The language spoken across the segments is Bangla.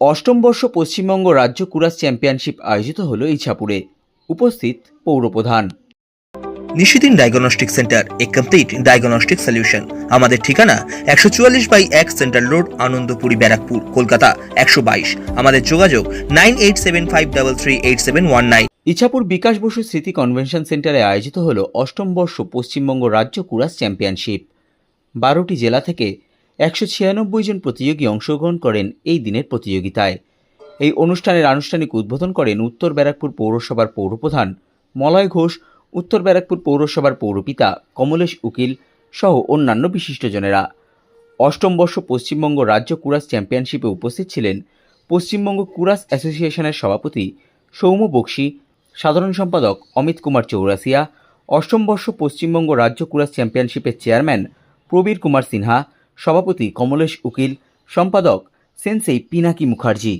অষ্টম বর্ষ পশ্চিমবঙ্গ রাজ্য কুরাস চ্যাম্পিয়নশিপ আয়োজিত হলো ইছাপুরে উপস্থিত পৌরপ্রধান। Nishidin diagnostic centre a complete diagnostic solution. আমাদের ঠিকানা একশো চুয়াল্লিশ বাই এক সেন্ট্রাল রোড আনন্দপুরি ব্যারাকপুর কলকাতা একশো বাইশ। আমাদের যোগাযোগ nine eight seven five double three eight seven one nine. Ichapur Bikash Basu Smriti convention সেন্টারে আয়োজিত হলো অষ্টম বর্ষ পশ্চিমবঙ্গ রাজ্য কুরাস চ্যাম্পিয়নশিপ। বারোটি জেলা থেকে একশো ছিয়ানব্বই জন প্রতিযোগী অংশগ্রহণ করেন এই দিনের প্রতিযোগিতায়। এই অনুষ্ঠানের আনুষ্ঠানিক উদ্বোধন করেন উত্তর ব্যারাকপুর পৌরসভার পৌরপ্রধান মলয় ঘোষ, উত্তর ব্যারাকপুর পৌরসভার পৌরপিতা কমলেশ উকিল সহ অন্যান্য বিশিষ্টজনেরা। অষ্টম বর্ষ পশ্চিমবঙ্গ রাজ্য কুরাস চ্যাম্পিয়নশিপে উপস্থিত ছিলেন পশ্চিমবঙ্গ কুরাস অ্যাসোসিয়েশনের সভাপতি সৌম্য বক্সি, সাধারণ সম্পাদক অমিত কুমার চৌরাসিয়া অষ্টম বর্ষ পশ্চিমবঙ্গ রাজ্য কুরাস চ্যাম্পিয়নশিপের চেয়ারম্যান প্রবীর কুমার সিনহা সভাপতি কমলেশ উকিল, সম্পাদক সেন্সেই পিনাকি মুখার্জি।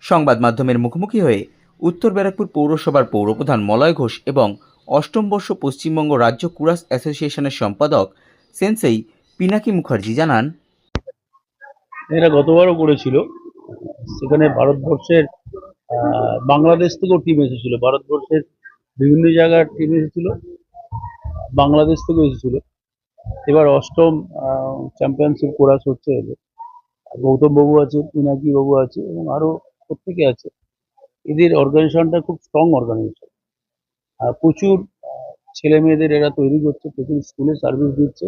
সংবাদ মাধ্যমের মুখোমুখি হয়ে উত্তর ব্যারাকপুর পৌরসভার পৌরপ্রধান মলয় ঘোষ এবং অষ্টম বর্ষ পশ্চিমবঙ্গ রাজ্য কুরাস অ্যাসোসিয়েশনের সম্পাদক সেন্সেই পিনাকি মুখার্জি জানান এরা গতবারও করেছিল। সেখানে ভারতবর্ষের বাংলাদেশ থেকেও টিম এসেছিল। ভারতবর্ষের বিভিন্ন জায়গার টিম এসেছিল। বাংলাদেশ থেকেও এসেছিল। এবার অষ্টম চ্যাম্পিয়নশিপ কোরাস হচ্ছে এদের। গৌতম বাবু আছে, পিনাকি বাবু আছে এবং আরও প্রত্যেকে আছে। এদের অর্গানাইজেশনটা খুব স্ট্রং অর্গানাইজেশন প্রচুর ছেলে মেয়েদের এরা তৈরি করছে, প্রচুর স্কুলে সার্ভিস দিচ্ছে।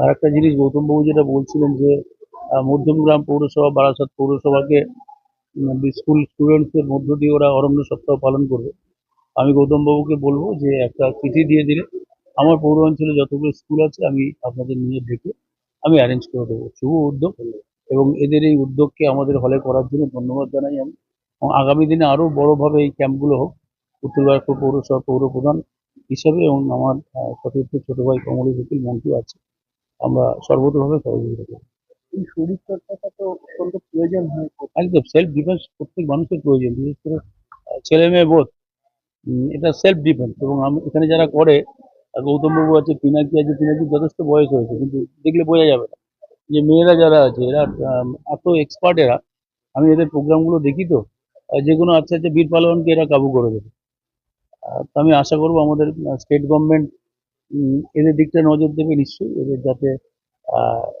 আর একটা জিনিস গৌতম বাবু যেটা বলছিলেন যে মধ্যমগ্রাম পৌরসভা, বারাসাত পৌরসভাকে স্কুল স্টুডেন্টসদের মধ্য দিয়ে ওরা অরণ্য সপ্তাহ পালন করবে। আমি গৌতম বাবুকে বলব যে একটা চিঠি দিয়ে দিলে আমার পৌর অঞ্চলে যতগুলো স্কুল আছে আমি আপনাদের নিয়ে ডেকে আমি অ্যারেঞ্জ করে দেবো। শুভ উদ্যোগ। এবং এদের এই উদ্যোগকে আমাদের হলে করার জন্য ধন্যবাদ জানাই আমি। এবং আগামী দিনে আরও বড়োভাবে এই ক্যাম্পগুলো হোক উত্তর বারাকপুর পৌরসভা পৌর প্রধান হিসাবে এবং আমার সতীর্থ ছোট ভাই কমলেশ উকিল মন্ত্রী আছে আমরা সর্বতভাবে সহযোগিতা করব। এই শরীর তো অত্যন্ত প্রয়োজন হয়। একদম সেলফ ডিফেন্স প্রত্যেক মানুষের প্রয়োজন বিশেষ করে ছেলে মেয়ে বোধ এটা সেলফ ডিফেন্স এবং আমি এখানে যারা করে গৌতম বাবু আছে, পিনাকি আছে, পিনাকি যথেষ্ট বয়স হয়েছে, কিন্তু দেখলে বোঝা যাবে না। যে মেয়েরা যারা আছে, এরা এত এক্সপার্ট এরা, আমি এদের প্রোগ্রামগুলো দেখি তো যে কোনো আচ্ছা আচ্ছা বীর পালোয়ানকে এরা কাবু করে দেবে। আমি আশা করব আমাদের স্টেট গভর্নমেন্ট এদের দিকটা নজর দেবে নিশ্চয়ই, এদের যাতে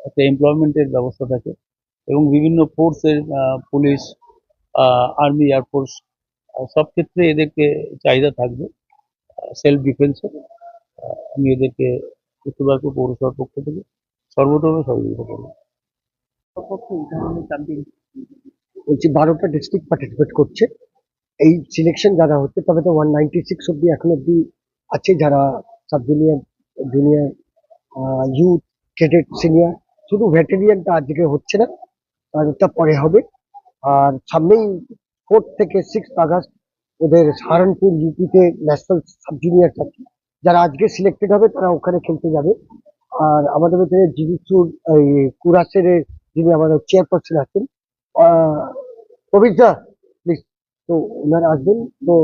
একটা এমপ্লয়মেন্টের ব্যবস্থা থাকে এবং বিভিন্ন ফোর্সের পুলিশ আর্মি এয়ারফোর্স সব ক্ষেত্রে এদেরকে চাহিদা থাকবে সেলফ ডিফেন্সের আমি এদেরকে উত্তরবারপুর পৌরসভার পক্ষ থেকে সর্বতভাবে সহযোগিতা করব। বলছি, বারোটা ডিস্ট্রিক্ট পার্টিসিপেট করছে। এই সিলেকশন যারা হচ্ছে, তবে তো ওয়ান নাইনটি সিক্স অব্দি এখন অব্দি আছে যারা sub junior junior youth cadet senior শুধু ভেটেরিয়ানটা আজকে হচ্ছে না তাদেরটা পরে হবে। আর সামনেই ফোর্থ থেকে সিক্স আগস্ট ওদের সাহারানপুর ইউপিতে ন্যাশনাল সাব জুনিয়র আছে। যারা আজকে সিলেক্টেড হবে, তারা ওখানে খেলতে যাবে। আর আমাদের মধ্যে জিজিসুর এই কুরাসের, যিনি আমাদের চেয়ারপারসন আছেন কবিতা প্লিজ তো ওনারা আসবেন। তো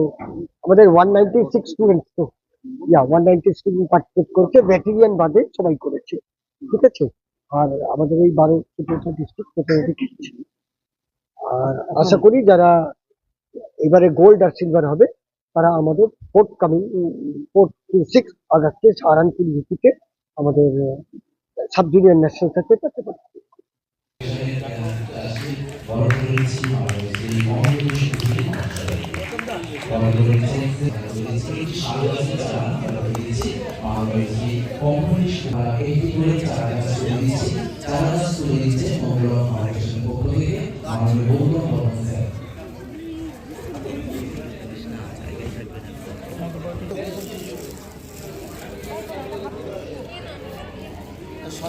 আমাদের ওয়ান নাইনটি সিক্স স্টুডেন্টস তো yeah one ninety student participate করেছে। ব্যাটেরিয়ান বাদে সবাই করেছে, ঠিক আছে? আর আমাদের এই বারো ডিস্ট্রিক্ট আর আশা করি যারা এবারে গোল্ড আর সিলভার হবে তারা আমাদের ফোর্থ কামিং ফোর্থ সিক্স আগস্টে সাহারানপুর ভিত্তিতে আমাদের সাব জুনিয়র ন্যাশনাল থেকে আছে আমাদের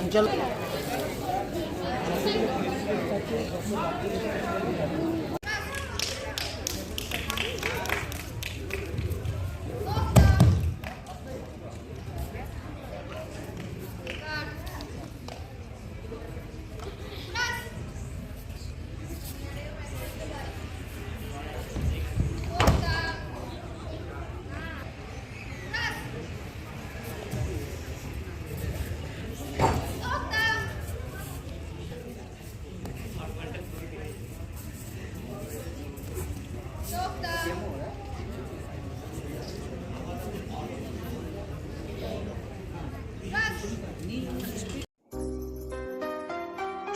Angel.